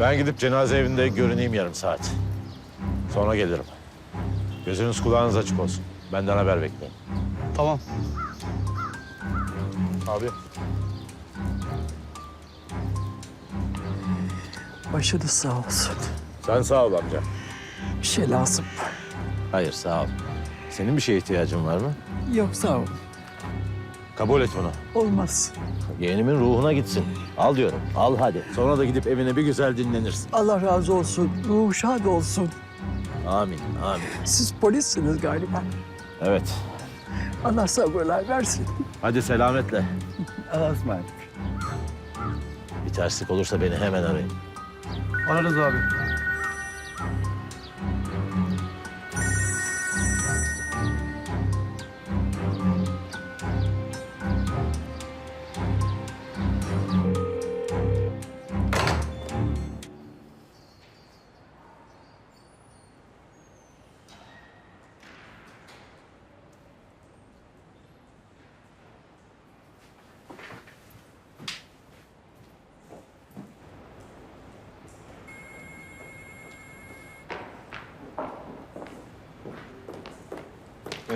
Ben gidip cenaze evinde görüneyim yarım saat. Sonra gelirim. Gözünüz kulağınız açık olsun. Benden haber bekleyin. Tamam. Abi. Başınız sağ olsun. Sen sağ ol amca. Bir şey lazım. Hayır sağ ol. Senin bir şeye ihtiyacın var mı? Yok sağ ol. Kabul et bunu. Olmaz. Yeğenimin ruhuna gitsin. Al diyorum. Al hadi. Sonra da gidip evine bir güzel dinlenirsin. Allah razı olsun. Ruhu şad olsun. Amin. Amin. Siz polissiniz galiba. Evet. Allah sabırlar versin. Hadi selametle. Allah'a ısmarladık. Bir terslik olursa beni hemen arayın. Ararız abi.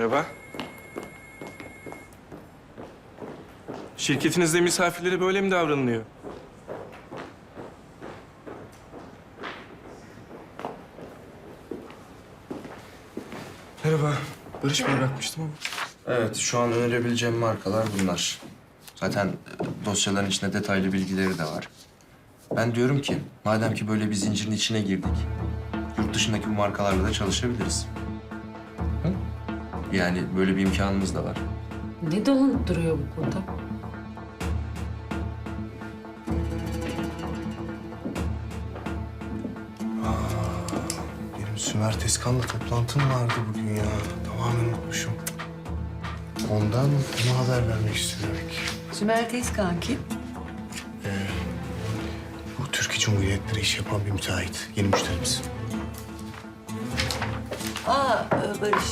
Merhaba. Şirketinizde misafirlere böyle mi davranılıyor? Merhaba. Barış Bey bırakmıştım ama. Evet, şu an önerebileceğim markalar bunlar. Zaten e, dosyaların içinde detaylı bilgileri de var. Ben diyorum ki, madem ki böyle bir zincirin içine girdik, yurt dışındaki bu markalarla da çalışabiliriz. Yani böyle bir imkanımız da var. Ne dolanıp duruyor bu burada? Benim Sümer Tezkan'la toplantım vardı bugün ya. Tamamen unutmuşum. Ondan ona haber vermek istiyorum. Sümer Tezkan kim? Bu Türkiye Cumhuriyetleri iş yapan bir müteahhit. Yeni müşterimiz. Aa e, Barış,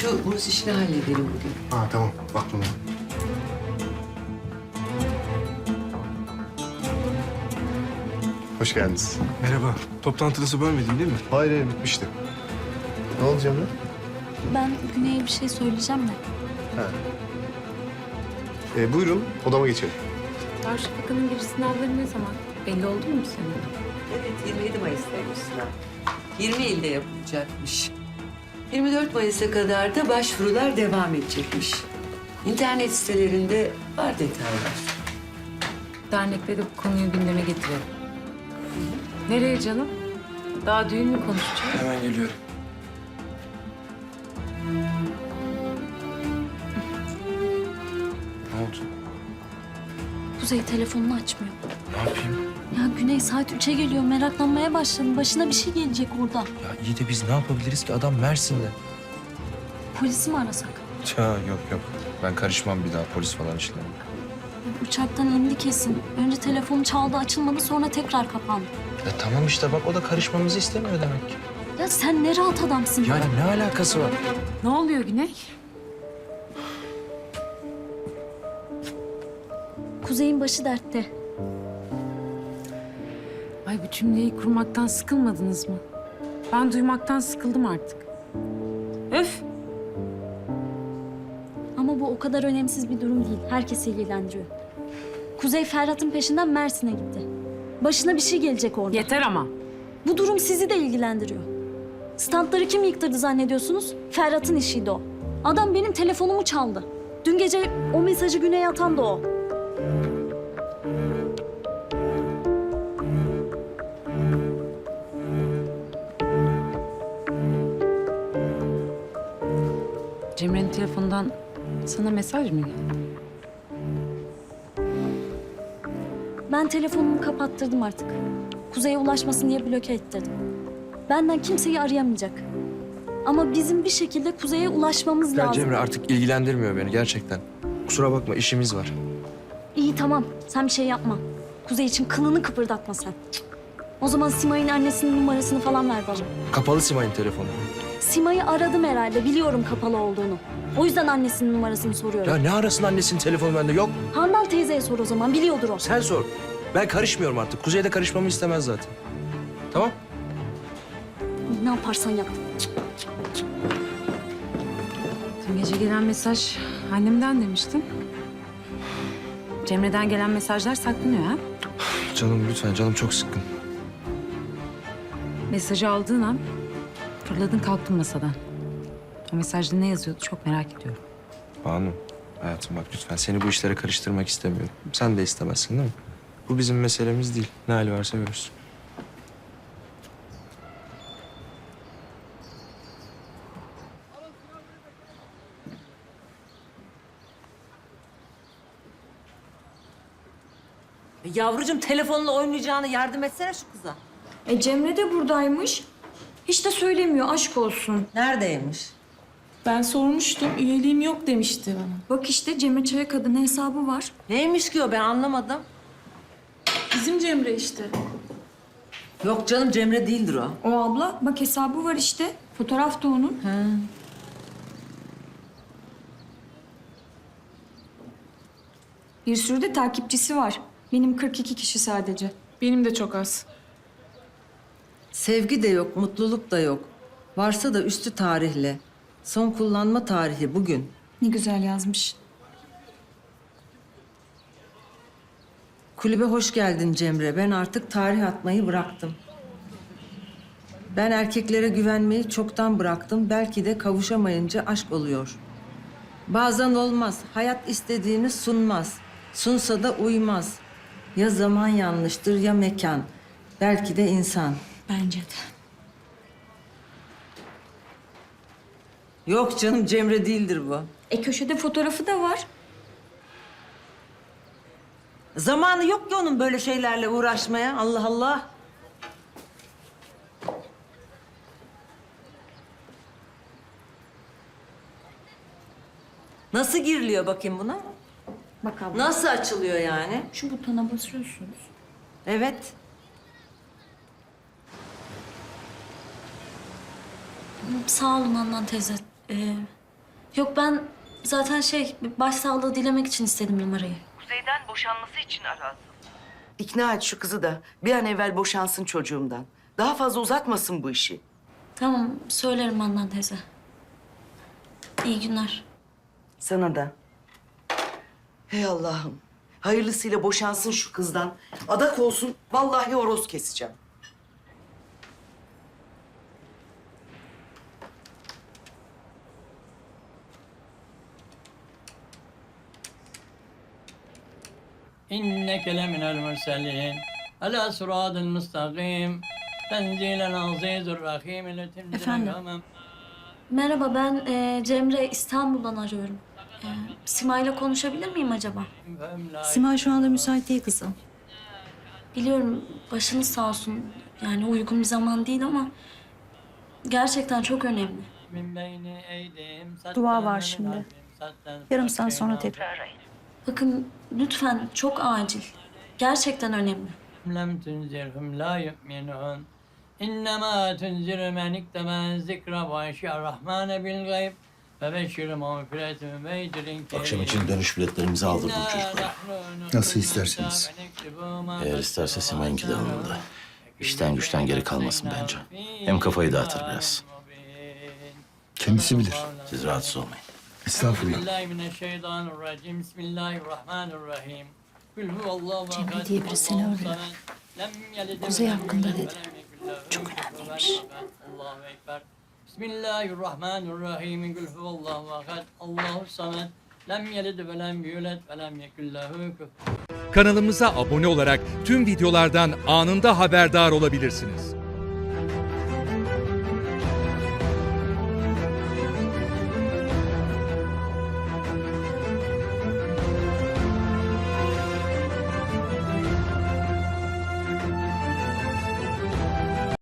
şu burs işini halledelim bugün. Ha tamam, aklımda. Hoş geldiniz. Merhaba. Toplantınızı bölmedin değil mi? Hayır, hayır bitmişti. Ne oldu Cemre? Ben Güney'e bir şey söyleyeceğim de. Ee, buyurun, odama geçelim. Darüşşafaka'nın giriş sınavları ne zaman? Belli oldu mu senin? Evet, 27 Mayıs'taymış sınav. 20 ilde yapılacakmış. 24 Mayıs'a kadar da başvurular devam edecekmiş. İnternet sitelerinde var detaylar. Dernekte de bu konuyu gündeme getirelim. Nereye canım? Daha düğün mü konuşacağız? Hemen geliyorum. Ne oldu? Kuzey telefonunu açmıyor. Ne yapayım? Ya Güney saat 3'e geliyor. Meraklanmaya başladım. Başına bir şey gelecek orada. Ya iyi de biz ne yapabiliriz ki? Adam Mersin'de. Polisi mi arasak? Ya yok yok. Ben karışmam bir daha polis falan işlerine. Uçaktan indi kesin. Önce telefonu çaldı açılmadı sonra tekrar kapandı. Ya tamam işte bak o da karışmamızı istemiyor demek ki. Ya sen ne rahat adamsın. ya. Yani ne alakası var? Ne oluyor Güney? Kuzey'in başı dertte. Ay bu cümleyi kurmaktan sıkılmadınız mı? Ben duymaktan sıkıldım artık. Öf! Ama bu o kadar önemsiz bir durum değil. Herkesi ilgilendiriyor. Kuzey Ferhat'ın peşinden Mersin'e gitti. Başına bir şey gelecek orada. Yeter ama. Bu durum sizi de ilgilendiriyor. Standları kim yıktırdı zannediyorsunuz? Ferhat'ın işiydi o. Adam benim telefonumu çaldı. Dün gece o mesajı Güney'e atan da o. Cemre'nin telefonundan sana mesaj mı geldi? Ben telefonumu kapattırdım artık. Kuzey'e ulaşmasın diye bloke ettirdim. Benden kimseyi arayamayacak. Ama bizim bir şekilde Kuzey'e ulaşmamız Ya lazım. Cemre artık ilgilendirmiyor beni gerçekten. Kusura bakma işimiz var. İyi tamam. Sen bir şey yapma. Kuzey için kılını kıpırdatma sen. O zaman Simay'ın annesinin numarasını falan ver bana. Kapalı Simay'ın telefonu. Sima'yı aradım herhalde. Biliyorum kapalı olduğunu. O yüzden annesinin numarasını soruyorum. Ya ne arasın annesinin telefonu bende yok. Handan teyzeye sor o zaman. Biliyordur o. Sen sor. Ben karışmıyorum artık. Kuzey de karışmamı istemez zaten. Tamam. Ne yaparsan yap. Dün gece gelen mesaj annemden demiştin. Cemre'den gelen mesajlar saklanıyor ha? Canım lütfen canım çok sıkkın. Mesajı aldığın an fırladın kalktın masadan. O mesajda ne yazıyordu çok merak ediyorum. Banu hayatım bak lütfen seni bu işlere karıştırmak istemiyorum. Sen de istemezsin değil mi? Bu bizim meselemiz değil. Ne hali varsa görürsün. Yavrucuğum telefonla oynayacağını yardım etsene şu kıza. E Cemre de buradaymış. Hiç de söylemiyor aşk olsun. Neredeymiş? Ben sormuştum, üyeliğim yok demişti bana. Bak işte Cemre Çaya kadını hesabı var. Neymiş ki o ben anlamadım. Bizim Cemre işte. Yok canım Cemre değildir o. O abla bak hesabı var işte. Fotoğraf da onun. Bir sürü de takipçisi var. Benim 42 kişi sadece. Benim de çok az. Sevgi de yok, mutluluk da yok. Varsa da üstü tarihli. Son kullanma tarihi bugün. Ne güzel yazmış. Kulübe hoş geldin Cemre. Ben artık tarih atmayı bıraktım. Ben erkeklere güvenmeyi çoktan bıraktım. Belki de kavuşamayınca aşk oluyor. Bazen olmaz. Hayat istediğini sunmaz. Sunsa da uymaz. Ya zaman yanlıştır ya mekan. Belki de insan. Bence de. Yok canım Cemre değildir bu. E köşede fotoğrafı da var. Zamanı yok ki onun böyle şeylerle uğraşmaya. Allah Allah. Nasıl giriliyor bakayım buna? Bak abla. Nasıl açılıyor yani? Şu butona basıyorsunuz. Evet. Sağ olun Handan teyze. Ee, yok ben zaten şey başsağlığı dilemek için istedim numarayı. Kuzey'den boşanması için aradım. İkna et şu kızı da bir an evvel boşansın çocuğumdan. Daha fazla uzatmasın bu işi. Tamam söylerim Handan teyze. İyi günler. Sana da. Hey Allah'ım. Hayırlısıyla boşansın şu kızdan. Adak olsun. Vallahi horoz keseceğim. إنك لمن المرسلين على صراط المستقيم تنزيل العزيز الرحيم التي Efendim? Merhaba ben e, Cemre İstanbul'dan arıyorum. E, Sima'yla konuşabilir miyim acaba? Simay şu anda müsait değil kızım. Biliyorum başınız sağ olsun. Yani uygun bir zaman değil ama gerçekten çok önemli. Dua var şimdi. Yarım saat sonra tekrar. Bakın lütfen çok acil. Gerçekten önemli. Lem tunzirhum la yu'minun. İnnemâ tunziru men ikteben zikra ve eşya rahmane bil gayb. Akşam için dönüş biletlerimizi aldırdım çocuklara. Nasıl isterseniz. Eğer isterse Semenki de alındı. İşten güçten geri kalmasın bence. Hem kafayı dağıtır biraz. Kendisi bilir. Siz rahatsız olmayın. Bismillahirrahmanirrahim. Bismillahirrahmanirrahim. Cemre diye biri seni arıyor. Kuzey hakkında dedi. Çok önemliymiş. Allahu Ekber. Bismillahirrahmanirrahim. Kul huvallahu ahad. Allahu samed. Lem yelid ve lem yulad ve lem kufuven Kanalımıza abone olarak tüm videolardan anında haberdar olabilirsiniz.